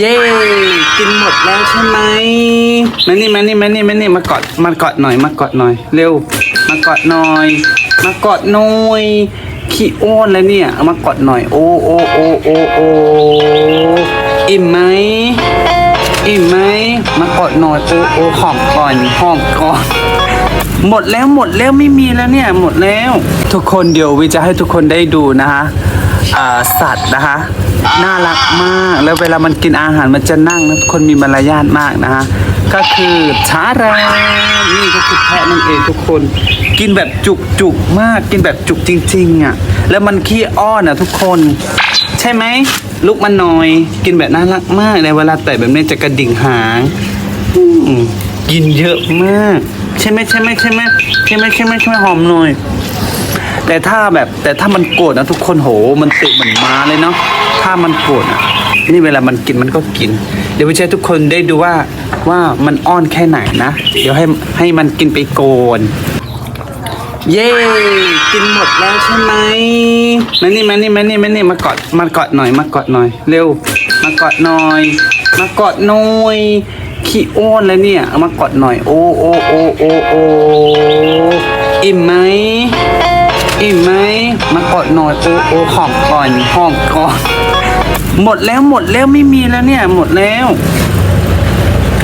เย้กินหมดแล้วใช่ไหมมานี่มานี่มานี่มานี่มากอดมากอดหน่อย มากอดหน่อย เร็ว มากอดหน่อย มากอดหน่อยขี้อ้วนแล้วเนี่ยเอามากอดหน่อย โอ้โอ้โอ้โอ้โอ้อิ่มไหมอิ่มไหมมากอดหน่อยโอ้โอ้หอมก่อนหอมก่อนหมดแล้วหมดแล้วไม่มีแล้วเนี่ยหมดแล้ว ทุกคนเดี๋ยววิจะให้ทุกคนได้ดูนะคะ อ่าสัตว์นะคะ น่ารักมาก แล้วเวลามันกินอาหารมันจะนั่งนะคนมีมารยาทมากนะคะ ก็คือชาแรนี่ก็คือแพะนั่นเองทุกคน กินแบบจุกจุกมาก กินแบบจุกจริง ๆอะ แล้วมันขี้อ้อนอะทุกคน ใช่ไหมลูกมันน้อย กินแบบน่ารักมากในเวลาแต่แบบนี้จะกระดิ่งหางกินเยอะมาก ใช่ไหมใช่ไหมใช่ไหมใช่ไหมใช่ไหมใช่ไหมหอมหน่อย แต่ถ้าแบบแต่ถ้ามันโกรธนะทุกคนโห มันติเหมือนมาเลยเนาะถ้ามันโกรธอะนี่เวลามันกินมันก็กิน เดี๋ยววิจะให้ทุกคนได้ดูว่าว่ามันอ้อนแค่ไหนนะ เดี๋ยวให้ให้มันกินไปโกนเย้กินหมดแล้วใช่ไหมมานี่มานี่มานี่มานี่มากอดมากอดหน่อยมากอดหน่อยเร็ว มากอดหน่อย มากอดหน่อยขี้อ้วนแล้วเนี่ยเอามากอดหน่อย โอ้โอ้โอ้โอ้โอ้อิ่มไหม อิ่มไหมมากดหน่อยโอ้โอ้หอมก่อนหอมก่อน หมดแล้วหมดแล้วไม่มีแล้วเนี่ย หมดแล้ว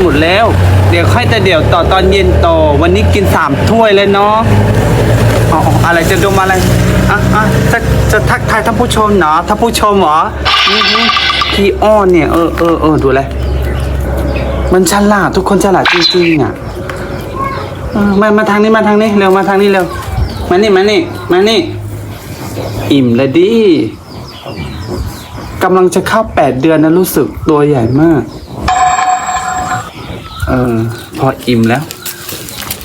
หมดแล้ว เดี๋ยวค่อยแต่เดี๋ยวต่อตอนเย็นต่อวันนี้กินสามถ้วยเลยเนาะอ๋ออะไรจะดมอะไรอะอะจะจะทักทายท่านผู้ชมเนาะท่านผู้ชมเหรอพี่อ้อนเนี่ยเออเออเออดูเลยมันฉลาดทุกคนฉลาดจริงๆอะมามาทางนี้มาทางนี้เร็วมาทางนี้เร็ว มานี่มานี่มานี่ อิ่มแล้วดิกำลังจะเข้าแปดเดือนนะรู้สึกตัวใหญ่มาก เออ พออิ่มแล้ว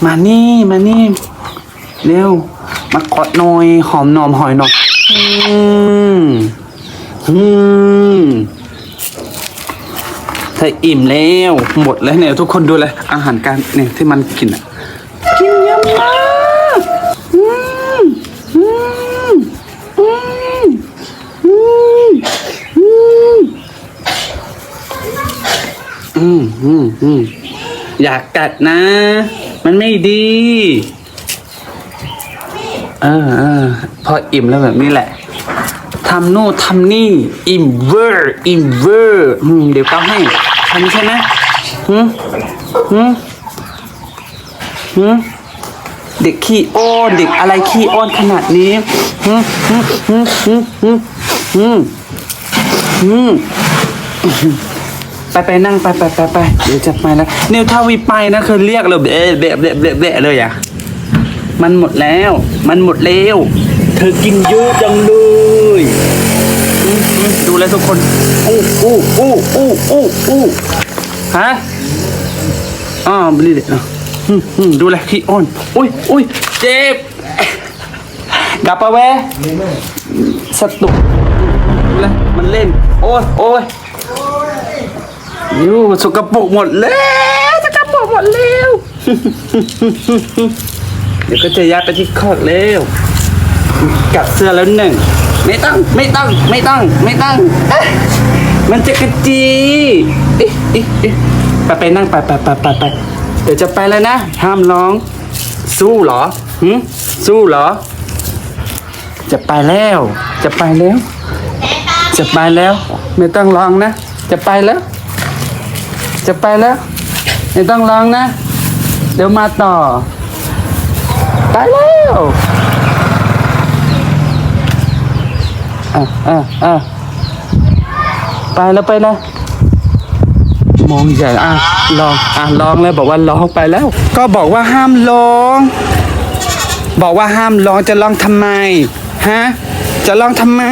มานี่มานี่ เร็ว มากอดหน่อยหอมหนอมหอยหนอมอืมอืมถ้าอิ่มแล้ว หมดแล้วเนี่ยทุกคนดูเลย อาหารการเนี่ยที่มันกินอะ กินเยอะมากอืมอืมอืมอืมอืม อืมอืมอืมอยากกัดนะ มันไม่ดี เออเออพออิ่มแล้วแบบนี้แหละทำโน่ทำนี่ อิ่มเวอร์อิ่มเวอร์อืมเดี๋ยวเขาให้ทำใช่ไหมหืมหืมหืมเด็กขี้อ้อนเด็กอะไรขี้อ้อนขนาดนี้หืมหืมหืมหืมหืมหืมหืม ไปไปนั่งไปไปไปไปเดี๋ยวจะไปแล้วนิวทาวีไปนะคือเรียกเลยเบะเบะเบะเบะเบะเลยอะมันหมดแล้ว มันหมดแล้วเธอกินเยอะจังเลยดูแลทุกคนอู้อู้อู้อู้อู้อู้ฮะอ๋อบลีเด็ดเนาะอืมอืมดูแลขี้อ้อนอุ้ยอุ้ยเจ็บกลับไปแวะสตุกดูแลมันเล่น โอ้ยโอ้ย ยูสกปรกหมดแล้วสกปรกหมดแล้วเดี๋ยวก็จะย้ายไปที่คอกแล้วกัดเสื้อแล้วหนึ่งไม่ต้องไม่ต้องไม่ต้องไม่ต้องมันจะกระจีอ๊ะเอ๊ะเอ๊ะไปไปนั่งไปไปไปไปไปเดี๋ยวจะไปแล้วนะ ห้ามร้อง สู้เหรอหืมสู้เหรอ จะไปแล้ว จะไปแล้ว จะไปแล้ว ไม่ต้องร้องนะ จะไปแล้ว จะไปแล้วไม่ต้องร้องนะ เดี๋ยวมาต่อ ไปแล้วอะอะอะไปแล้วไปแล้วมองใหญ่อะลองอะลองแล้วบอกว่าลองไปแล้ว ก็บอกว่าห้ามลองบอกว่าห้ามลองจะลองทำไมฮะจะลองทำไม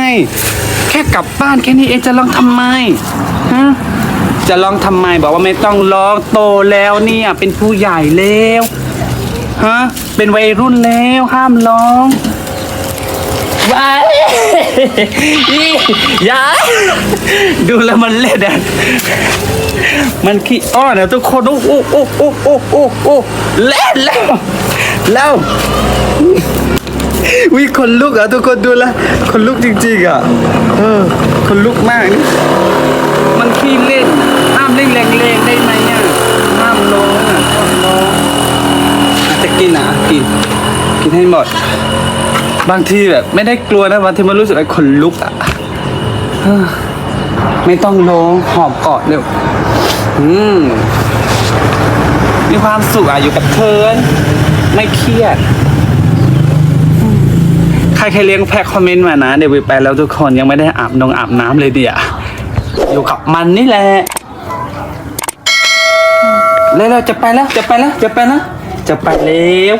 แค่กลับบ้านแค่นี้เองจะลองทำไมฮะ จะลองทำไมบอกว่าไม่ต้องลองโตแล้วเนี่ยเป็นผู้ใหญ่แล้วฮะเป็นวัยรุ่นแล้วห้ามลองว้ายอีอยาดูแล้วมันเล่นอะมันขี้อ้อนนะทุกคนโอ้โอ้โอ้โอ้โอ้โอ้โอ้เล่นแล้วแล้ว วิคนลุกอะทุกคนดูละคนลุกจริงๆอะเออคนลุกมากนี่มันขี้เล่นห้ามเล่นแรงๆได้ไหมเนี่ยห้ามร้องอะร้องจะกินอะกินกินให้หมด บางทีแบบไม่ได้กลัวนะบางทีมันรู้สึกอะไอ้คนลุกอะไม่ต้องร้งหอบกอดเร็วอืมมีความสุขอะอยู่กับเธอไม่เครียด ครใครเลี้ยงแพะคอมเมนต์มานะเดี๋ยววิดไปแล้วทุกคนยังไม่ได้อาบนงอาบน้ำเลยเดียวอยู่กับมันนี่แหละแล้วเราจะไปแล้วจะไปแล้วจะไปแล้วจะไปแล้ว